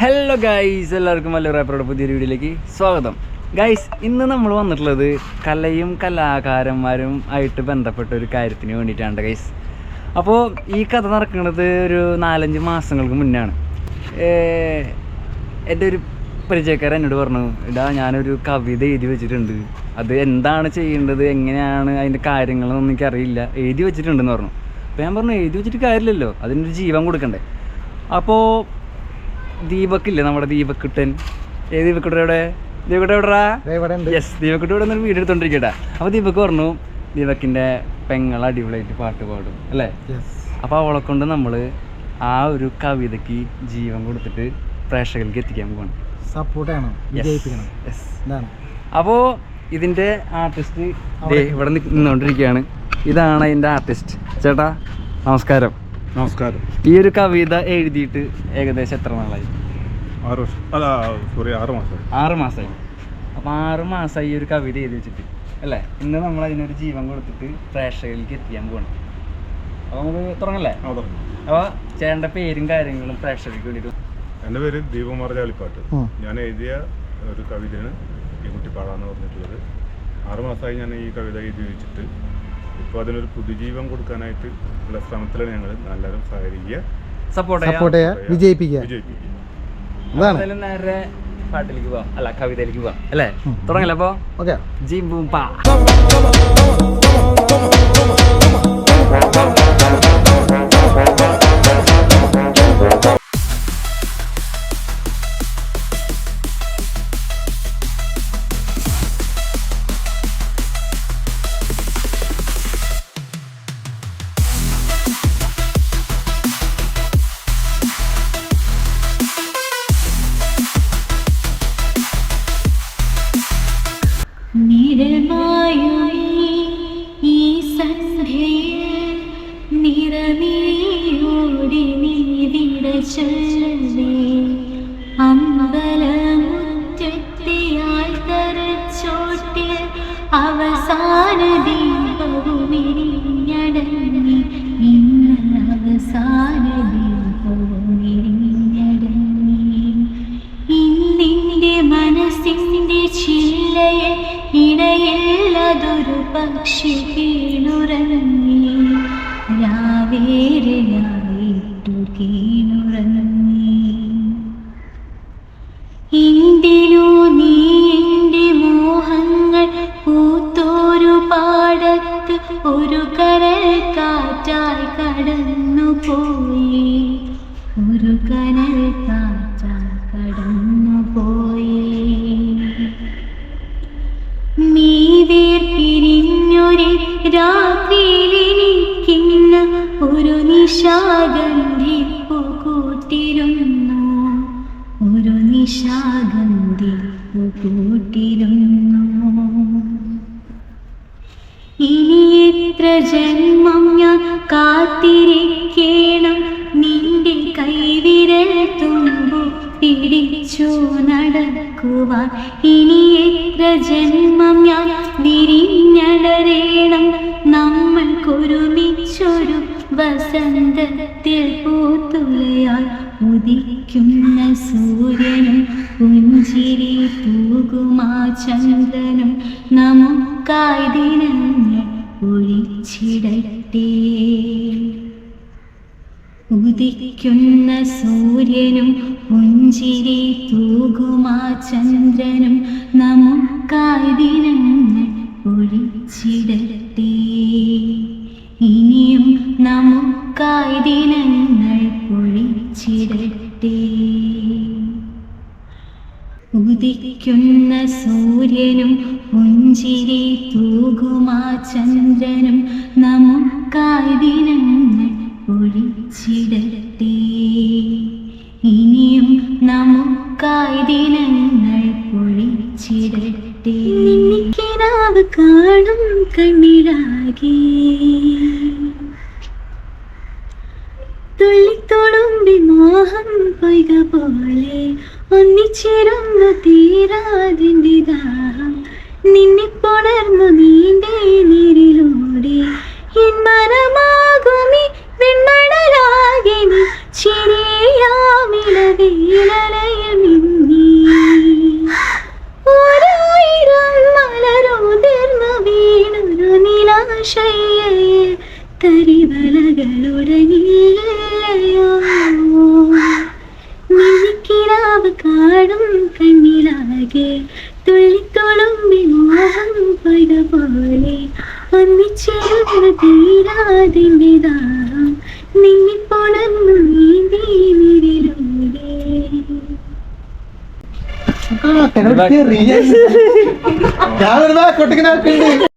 Hello guys എല്ലാവർക്കും നല്ല റാപ്പറുടെ പുതിയൊരു വീഡിയോയിലേക്ക് സ്വാഗതം. ഗൈസ് ഇന്ന് നമ്മൾ വന്നിട്ടുള്ളത് കലയും കലാകാരന്മാരും ആയിട്ട് ബന്ധപ്പെട്ട ഒരു കാര്യത്തിന് വേണ്ടിയിട്ടാണ് ഗൈസ് അപ്പോൾ ഈ കഥ നടക്കുന്നത് ഒരു നാലഞ്ച് മാസങ്ങൾക്ക് മുന്നാണ്. എന്റെ ഒരു പരിചയക്കാരൻ എന്നോട് പറഞ്ഞു ഇടാ ഞാനൊരു കവിത എഴുതി വെച്ചിട്ടുണ്ട്. അത് എന്താണ് ചെയ്യേണ്ടത്? എങ്ങനെയാണ് അതിന്റെ കാര്യങ്ങളൊന്നും എനിക്കറിയില്ല. എഴുതി വെച്ചിട്ടുണ്ടെന്ന് പറഞ്ഞു. അപ്പോൾ ഞാൻ പറഞ്ഞു എഴുതി വെച്ചിട്ട് കാര്യമില്ലല്ലോ. അതിനൊരു ജീവൻ കൊടുക്കണ്ടേ? അപ്പോൾ ദീപക്കില്ലേ നമ്മുടെ ദീപക്കുട്ടൻ? ഏത് ദീപക്കുട്ടൻ എവിടെ? ദീപക്കുട്ടൻ എവിടെടാ? യെസ് ദീപക്കുട്ടൻ ഇവിടെ നിന്ന് വീഡിയോ എടുത്തോണ്ടിരിക്കട്ടെ. അപ്പോൾ ദീപക്ക് പറഞ്ഞു ദീപക്കിന്റെ പെങ്ങൾ അടിപൊളിയായിട്ട് പാട്ട് പാടും അല്ലേ? അപ്പോൾ അവളെ കൊണ്ട് നമ്മൾ ആ ഒരു കവിതയ്ക്ക് ജീവൻ കൊടുത്തിട്ട് പ്രേക്ഷകർക്ക് എത്തിക്കാൻ പോകണം സപ്പോർട്ട് ചെയ്യണം വിജയിപ്പിക്കണം. ഇതാണ്. അപ്പോൾ ഇതിന്റെ ആർട്ടിസ്റ്റ് ഇവിടെ നിന്നുകൊണ്ടിരിക്കുകയാണ് ഇതാണ് അതിന്റെ ആർട്ടിസ്റ്റ് ചേട്ടാ നമസ്കാരം. നമസ്കാരം. ഈ ഒരു കവിത എഴുതിയിട്ട് ഏകദേശം എത്ര നാളായി? ആറ് വർഷം. അല്ല സോറി ആറ് മാസം. ആറ് മാസമായി. അപ്പം ആറ് മാസം ഈ ഒരു കവിത എഴുതി വെച്ചിട്ട് അല്ലേ? ഇന്ന് നമ്മൾ അതിനൊരു ജീവൻ കൊടുത്തിട്ട് പ്രേക്ഷകരിലേക്ക് എത്തിക്കാൻ പോകണം അപ്പോൾ നമുക്ക് തുടങ്ങല്ലേ? അപ്പോൾ ചേട്ടന്റെ പേരും കാര്യങ്ങളും പ്രേക്ഷകർക്ക് വേണ്ടിയിട്ട് എന്റെ പേര് ദീപകുമാർ ചാളിപ്പാട്ട് ഞാൻ എഴുതിയ ഒരു കവിതയാണ് ഈ കുട്ടി പാടാന്ന് പറഞ്ഞിട്ടുള്ളത്. ആറ് മാസമായി ഞാൻ ഈ കവിത എഴുതി വെച്ചിട്ട് ഇപ്പോൾ അതിനൊരു പുതുജീവൻ കൊടുക്കാനായിട്ട് ഉള്ള ശ്രമത്തിലാണ് ഞങ്ങൾ എല്ലാവരും സഹകരിക്കുക. സപ്പോർട്ട് സപ്പോർട്ട് ചെയ്യുക വിജയിപ്പിക്കുക. വിജയിപ്പിക്കുക. അതാണ്. നേരെ പാട്ടിലേക്ക് പോവാം. അല്ല കവിതയിലേക്ക് പോവാം. അല്ലേ. തുടങ്ങല്ലേ അപ്പോൾ ഓക്കെ. ജി ബൂം പാ. നിരമായുമീ ഈ സന്ധ്യയിൽ നിറമിഴിയോടി നീ വിട പക്ഷി കീണുറങ്ങി രാവേരയായിട്ടു കീണുറങ്ങി എന്തിനു നീ എന്റെ മോഹങ്ങൾ പൂത്തോരു പാടത്ത് ഒരു കരൽ കാറ്റായി കടന്നു പോയി രാത്രിയിലിരിക്കുന്ന ഒരു നിശാഗന്ധി കൂട്ടിരുന്നു ഒരു നിശാഗന്ധി കൂട്ടിരുന്നു ഇനി എത്ര ജന്മം ഞാൻ കാത്തിരിക്കണം. നിന്റെ കൈവിരൽ തുമ്പു പിടിച്ചു നടക്കുവാൻ. ഇനി എത്ര ജന്മം ഞാൻ വിരിഞ്ഞടരേണം. നമ്മൾക്കൊരുമിച്ചൊരു വസന്തത്തിൽ പൂത്തുലയാൽ ഉദിക്കുന്ന സൂര്യനും പുഞ്ചിരി പൂകുമാ ചന്ദ്രനും നമുക്കായി ദിനങ്ങൾ ഒഴിച്ചിടട്ടെ. ഉദിക്കുന്ന സൂര്യനും പുഞ്ചിരി തൂകുമാ ചന്ദ്രനും നമുക്കായി ദിനങ്ങൾ ഒഴിച്ചിടട്ടെ. നമുക്കായി ദിനങ്ങൾ ഒഴിച്ചിടട്ടെ ഉദിക്കുന്ന സൂര്യനും പുഞ്ചിരി തൂകുമാ ചന്ദ്രനും നമുക്കായി ദിനങ്ങൾ പൊഴിച്ചിടട്ടെ. ഇനിയും നമുക്കായി ദിനങ്ങൾ പൊഴിച്ചിടട്ടെ. കാണും കണ്ണിലാകെ തുള്ളിത്തുളുമ്പി പൊയ്ക പോലെ ഒന്നിച്ചിരുന്ന തീരാതിന്റെ ദാഹം. നിന്നെ പുണർന്നു നീണ്ടേ നീരിലൂടെ കണ്ണിലാകെ തുള്ളിത്തുളുമ്പി മോഹം പൈത പോലെ. ഒന്നിച്ചേരുന്ന തീരാതിന്റെ ദാഹം നിന്നിപ്പൊണർന്നു നീന്തി നിരിലൂടെ ഞാനൊരു കൊട്ടിങ്ങനെ